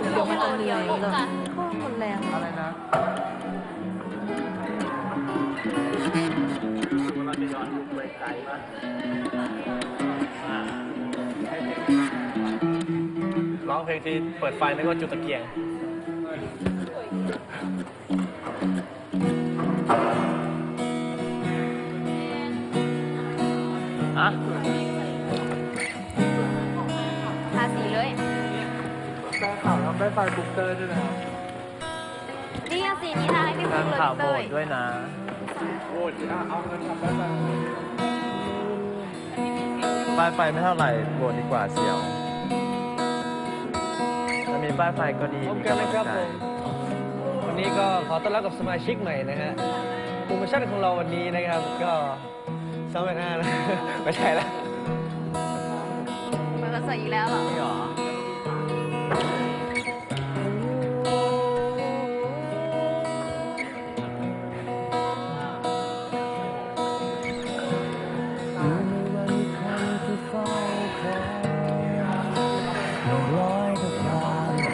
เดี๋ยวมันจะเหนื่อยพบกันโคตรหมดแรงอะไรนะเราจะย้อนไปไกลมากร้องเพลงที่เปิดไฟนึกว่าจุดตะเกียงอะ แป้งขาวแล้วแป้งไฟบุ๊กเตอร์ด้วยนะครับนี่อะสีนี้ทาให้พี่กาปุ๊รกเลยข่าวพี่โบเต้สยด้วยนะ โอ้ยอะเอาเงินทำแป้งไฟป้ายไฟไม่เท่าไหร่โบสดีกว่าเสียวถ้ามีป้ายไฟก็ดีพบมีกันกำลันะงครับใจผมวันนี้ก็ขอต้อนรับกับสมาชิกใหม่นะฮะโปรโมชั่นของเราวันนี้นะครับก็สามพันห้านะ ไม่ใช่ละมันก็ใส่อีกแล้วเหรอ นี่หรอ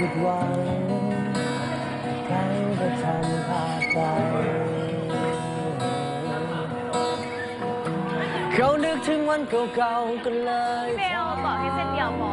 ผิดหวังใครจะทำพลาดไปเขานึกถึงวันเก่าๆกันเลย เบลบอกให้เส้นเดียวพอ